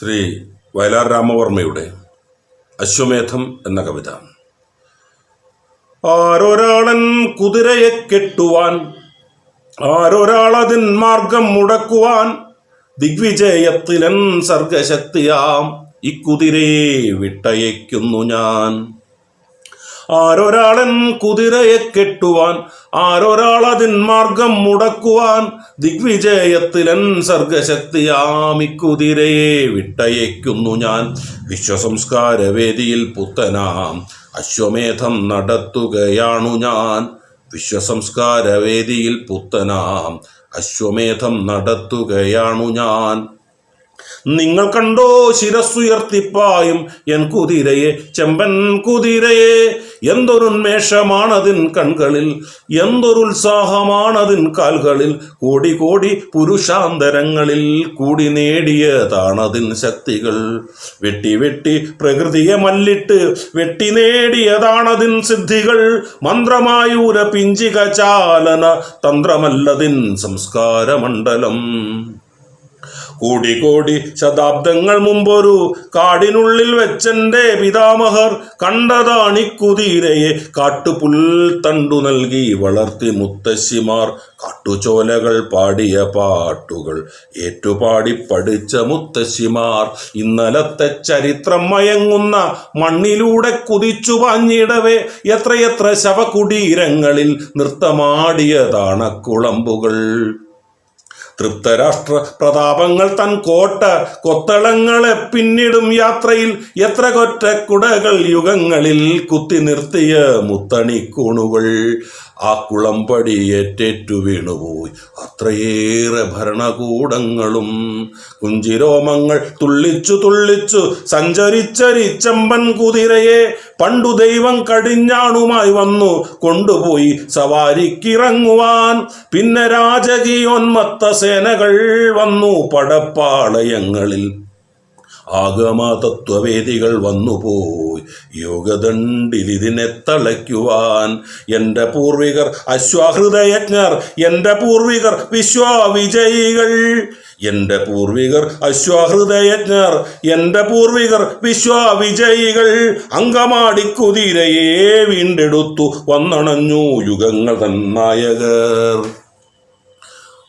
ശ്രീ വയലാർ രാമവർമ്മയുടെ അശ്വമേധം എന്ന കവിത. ആരൊരാളൻ കുതിരയെ കെട്ടുവാൻ ആരൊരാളതിൻ മാർഗം മുടക്കുവാൻ ദിഗ്വിജയത്തിലൻ സർഗശക്തിയാം ഇക്കുതിരയെ വിട്ടയക്കുന്നു ഞാൻ. ആരൊരാളൻ കുതിരയെ കെട്ടുവാൻ ആരൊരാളതിൻ മാർഗം മുടക്കുവാൻ ദിഗ്വിജയത്തിലൻ സർഗശക്തിയാമി കുതിരയെ വിട്ടയക്കുന്നു ഞാൻ. വിശ്വസംസ്കാര വേദിയിൽ പുത്തനാം അശ്വമേധം നടത്തുകയാണു ഞാൻ. വിശ്വസംസ്കാര വേദിയിൽ പുത്തനാം അശ്വമേധം നടത്തുകയാണു ഞാൻ. നിങ്ങൾ കണ്ടോ ശിരസ്സുയർത്തിപ്പായും എൻ കുതിരയെ ചെമ്പൻ കുതിരയെ. എന്തൊരുന്മേഷമാണതിൻ കൺകളിൽ എന്തൊരുത്സാഹമാണതിൻ കാൽകളിൽ. കോടി കോടി പുരുഷാന്തരങ്ങളിൽ കൂടി നേടിയതാണതിൻ ശക്തികൾ. വെട്ടി വെട്ടി പ്രകൃതിയെ മല്ലിട്ട് വെട്ടി നേടിയതാണതിൻ സിദ്ധികൾ. മന്ത്രമായൂര പിഞ്ചിക ചാലന തന്ത്രമല്ലതിൻ സംസ്കാരമണ്ഡലം. കോടി കോടി ശതാബ്ദങ്ങൾ മുമ്പൊരു കാടിനുള്ളിൽ വെച്ചെന്റെ പിതാമഹർ കണ്ടതാണി കുതിരയെ കാട്ടുപുൽ തണ്ടു നൽകി വളർത്തി മുത്തശ്ശിമാർ കാട്ടുചോലകൾ പാടിയ പാട്ടുകൾ. ഏറ്റുപാടി പഠിച്ച മുത്തശ്ശിമാർ ഇന്നലത്തെ ചരിത്രം മയങ്ങുന്ന മണ്ണിലൂടെ കുതിച്ചു പാഞ്ഞിടവേ. എത്രയെത്ര ശവകുടീരങ്ങളിൽ നൃത്തമാടിയതാണ് കുളമ്പുകൾ തൃപ്തരാഷ്ട്ര പ്രതാപങ്ങൾ തൻ കോട്ട കൊത്തളങ്ങളെ പിന്നിടും യാത്രയിൽ എത്ര കൊറ്റക്കുടകൾ യുഗങ്ങളിൽ കുത്തി നിർത്തിയ മുത്തണിക്കൂണുകൾ. ആ കുളമ്പടി ഏറ്റേറ്റു വീണുപോയി. അത്രയേറെ ഭരണകൂടങ്ങളും കുഞ്ചിരോമങ്ങൾ തുള്ളിച്ചു തുള്ളിച്ചു സഞ്ചരിച്ചരിച്ചമ്പൻ കുതിരയെ പണ്ടു ദൈവം കടിഞ്ഞാണുമായി വന്നു കൊണ്ടുപോയി സവാരിക്കിറങ്ങുവാൻ. പിന്നെ രാജകീയോന്മത്ത സേനകൾ വന്നു പടപ്പാളയങ്ങളിൽ. ആഗമതത്വവേദികൾ വന്നുപോയി. യോഗദണ്ഡിൽ ഇതിനെ തളയ്ക്കുവാൻ എന്റെ പൂർവികർ അശ്വാഹൃദയജ്ഞർ എന്റെ പൂർവികർ വിശ്വാവിജയികൾ. എന്റെ പൂർവികർ അശ്വാഹൃദയജ്ഞർ എന്റെ പൂർവികർ വിശ്വാവിജയികൾ. അങ്കമാടിക്കുതിരയെ വീണ്ടെടുത്തു വന്നണഞ്ഞു യുഗങ്ങൾ തൻ നായകർ.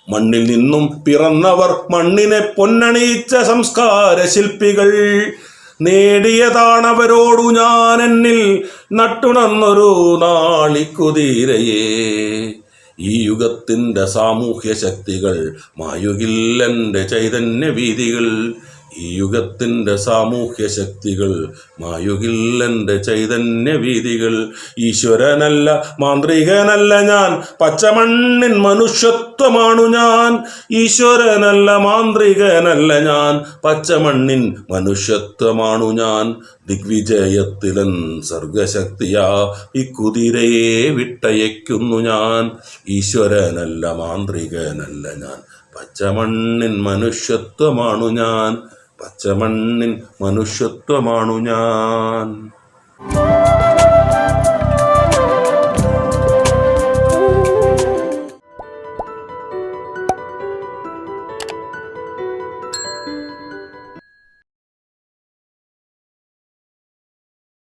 മണ്ണിൽ നിന്നും പിറന്നവർ മണ്ണിനെ പൊന്നണിയിച്ച സംസ്കാര ശില്പികൾ. നേടിയതാണവരോടു ഞാൻ എന്നിൽ നട്ടുണർന്നൊരു നാളിക്കുതിരയെ. ഈ യുഗത്തിന്റെ സാമൂഹ്യ ശക്തികൾ മായുകില്ലെന്റെ ചൈതന്യ വീതികൾ ഈ യുഗത്തിന്റെ സാമൂഹ്യ ശക്തികൾ മായുകില്ലെന്റെ ചൈതന്യ വീതികൾ ഈശ്വരനല്ല മാന്ത്രികനല്ല ഞാൻ പച്ചമണ്ണിൻ മനുഷ്യത്വമാണു ഞാൻ. ഈശ്വരനല്ല മാന്ത്രികനല്ല ഞാൻ പച്ചമണ്ണിൻ മനുഷ്യത്വമാണു ഞാൻ. ദിഗ്വിജയത്തിലൻ സർഗശക്തിയാ ഈ കുതിരയെ വിട്ടയക്കുന്നു ഞാൻ. ഈശ്വരനല്ല മാന്ത്രികനല്ല ഞാൻ പച്ചമണ്ണിൻ മനുഷ്യത്വമാണു ഞാൻ. പച്ചമണ്ണിൻ മനുഷ്യത്വമാണു ഞാൻ.